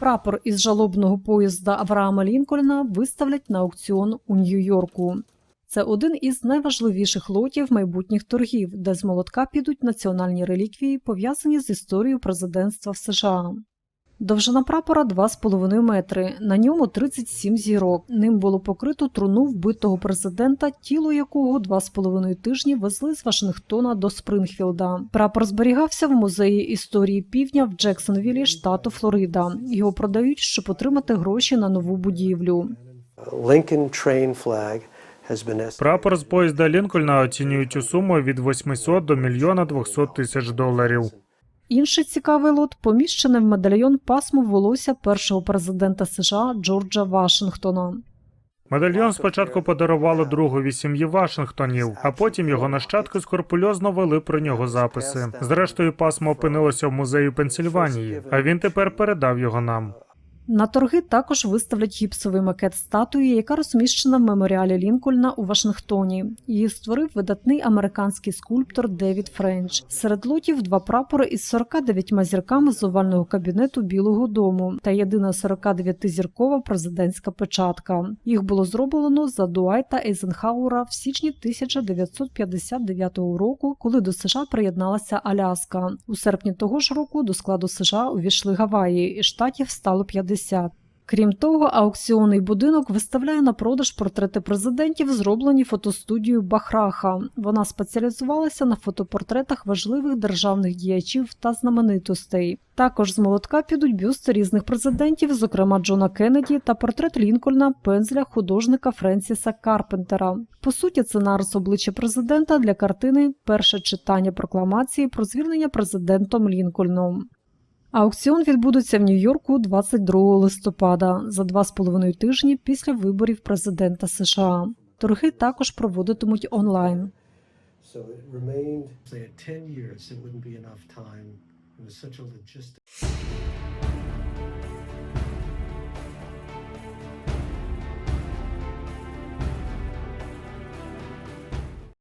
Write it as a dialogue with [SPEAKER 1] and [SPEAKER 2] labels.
[SPEAKER 1] Прапор із жалобного поїзда Авраама Лінкольна виставлять на аукціон у Нью-Йорку. Це один із найважливіших лотів майбутніх торгів, де з молотка підуть національні реліквії, пов'язані з історією президентства в США. Довжина прапора 2,5 метри. На ньому 37 зірок. Ним було покрито труну вбитого президента, тіло якого 2,5 тижні везли з Вашингтона до Спрингфілда. Прапор зберігався в музеї історії півдня в Джексонвілі, штату Флорида. Його продають, щоб отримати гроші на нову будівлю.
[SPEAKER 2] Прапор з поїзда Лінкольна оцінюють у суму від 800 до мільйона 200 тисяч доларів.
[SPEAKER 1] Інший цікавий лот поміщений в медальйон пасму волосся першого президента США Джорджа Вашингтона.
[SPEAKER 2] Медальйон спочатку подарували другові сім'ї Вашингтонів, а потім його нащадки скорпульозно вели про нього записи. Зрештою, пасмо опинилося в музеї Пенсільванії, а він тепер передав його нам.
[SPEAKER 1] На торги також виставлять гіпсовий макет статуї, яка розміщена в меморіалі Лінкольна у Вашингтоні. Її створив видатний американський скульптор Девід Френч. Серед лотів два прапори із 49 зірками з овального кабінету Білого Дому та єдина 49-зіркова президентська печатка. Їх було зроблено за Дуайта Ейзенхауера в січні 1959 року, коли до США приєдналася Аляска. У серпні того ж року до складу США увійшли Гаваї, і штатів стало 50. Крім того, аукціонний будинок виставляє на продаж портрети президентів, зроблені фотостудією Бахраха. Вона спеціалізувалася на фотопортретах важливих державних діячів та знаменитостей. Також з молотка підуть бюсти різних президентів, зокрема Джона Кеннеді та портрет Лінкольна пензля художника Френсіса Карпентера. По суті, це нарис обличчя президента для картини Перше читання прокламації про звільнення президентом Лінкольном. Аукціон відбудеться в Нью-Йорку 22 листопада за два з половиною тижні після виборів президента США. Торги також проводитимуть онлайн.
[SPEAKER 3] So it remained. say, had 10 years, it wouldn't be enough time. It was such a logistic.